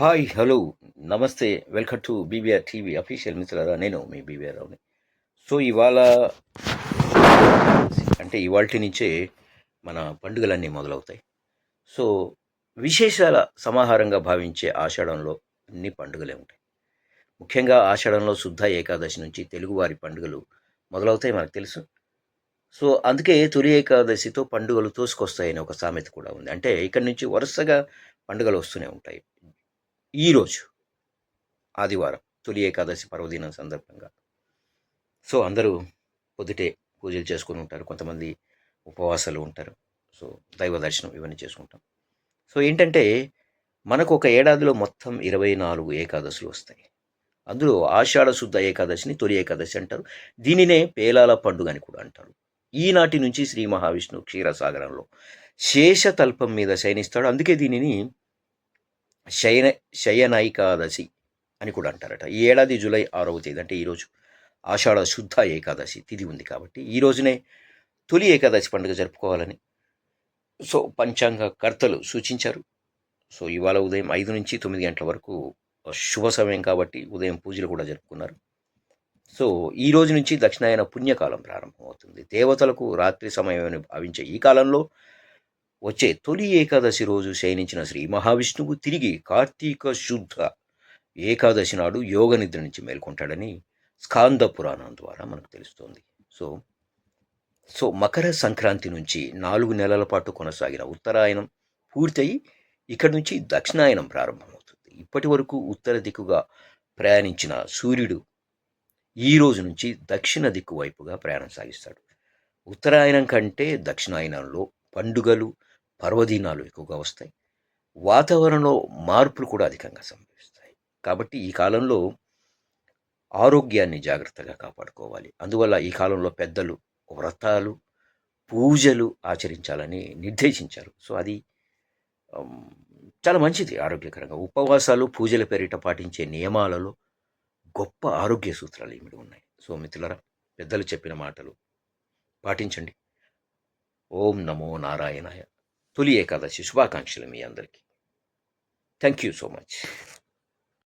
Hi hello నమస్తే welcome to BBR TV official మిత్రులారా నేను మీ బీబీఆర్ రావుని. సో ఇవాళ అంటే ఇవాళ నుంచే మన పండుగలన్నీ మొదలవుతాయి. సో విశేషాల సమాహారంగా భావించే ఆషాఢంలో అన్ని పండుగలే ఉంటాయి. ముఖ్యంగా ఆషాఢంలో శుద్ధ ఏకాదశి నుంచి తెలుగువారి పండుగలు మొదలవుతాయి మనకు తెలుసు. సో అందుకే తొలి ఏకాదశితో పండుగలు తోసుకొస్తాయని ఒక సామెత కూడా ఉంది. అంటే ఇక్కడి నుంచి వరుసగా పండుగలు వస్తూనే ఉంటాయి. ఈరోజు ఆదివారం తొలి ఏకాదశి పర్వదినం సందర్భంగా. సో అందరూ పొద్దుటే పూజలు చేసుకుని ఉంటారు. కొంతమంది ఉపవాసాలు ఉంటారు. సో దైవ దర్శనం ఇవన్నీ చేసుకుంటాం. సో ఏంటంటే మనకు ఒక ఏడాదిలో మొత్తం ఇరవై నాలుగు ఏకాదశులు వస్తాయి. అందులో ఆషాఢ శుద్ధ ఏకాదశిని తొలి ఏకాదశి అంటారు. దీనినే పేలాల పండుగ అని కూడా అంటారు. ఈనాటి నుంచి శ్రీ మహావిష్ణువు క్షీరసాగరంలో శేషతల్పం మీద శయనిస్తాడు. అందుకే దీనిని శయన శయనైకాదశి అని కూడా అంటారట. ఈ ఏడాది జూలై ఆరవ తేదీ అంటే ఈరోజు ఆషాఢ శుద్ధ ఏకాదశి తిథి ఉంది కాబట్టి ఈ రోజునే తొలి ఏకాదశి పండుగ జరుపుకోవాలని సో పంచాంగ కర్తలు సూచించారు. సో ఇవాళ ఉదయం ఐదు నుంచి తొమ్మిది గంటల వరకు శుభ సమయం కాబట్టి ఉదయం పూజలు కూడా జరుపుకున్నారు. సో ఈ రోజు నుంచి దక్షిణాయన పుణ్యకాలం ప్రారంభమవుతుంది. దేవతలకు రాత్రి సమయం అని భావించే ఈ కాలంలో వచ్చే తొలి ఏకాదశి రోజు శయనించిన శ్రీ మహావిష్ణువు తిరిగి కార్తీక శుద్ధ ఏకాదశి నాడు యోగ నిద్ర నుంచి మేల్కొంటాడని స్కాంద పురాణం ద్వారా మనకు తెలుస్తోంది. సో సో మకర సంక్రాంతి నుంచి నాలుగు నెలల పాటు కొనసాగిన ఉత్తరాయణం పూర్తయి ఇక్కడి నుంచి దక్షిణాయనం ప్రారంభమవుతుంది. ఇప్పటి వరకు ఉత్తర దిక్కుగా ప్రయాణించిన సూర్యుడు ఈ రోజు నుంచి దక్షిణ దిక్కు వైపుగా ప్రయాణం సాగిస్తాడు. ఉత్తరాయణం కంటే దక్షిణాయనంలో పండుగలు పర్వదినాలు ఎక్కువగా వస్తాయి. వాతావరణంలో మార్పులు కూడా అధికంగా సంభవిస్తాయి. కాబట్టి ఈ కాలంలో ఆరోగ్యాన్ని జాగ్రత్తగా కాపాడుకోవాలి. అందువల్ల ఈ కాలంలో పెద్దలు వ్రతాలు పూజలు ఆచరించాలని నిర్దేశించారు. సో అది చాలా మంచిది ఆరోగ్యకరంగా. ఉపవాసాలు పూజల పేరిట పాటించే నియమాలలో గొప్ప ఆరోగ్య సూత్రాలు ఇమిడి ఉన్నాయి. సో మిత్రులరా పెద్దలు చెప్పిన మాటలు పాటించండి. ఓం నమో నారాయణాయ. తొలి ఏకాదశి శుభాకాంక్షలు మీ అందరికీ థ్యాంక్ యూ సో మచ్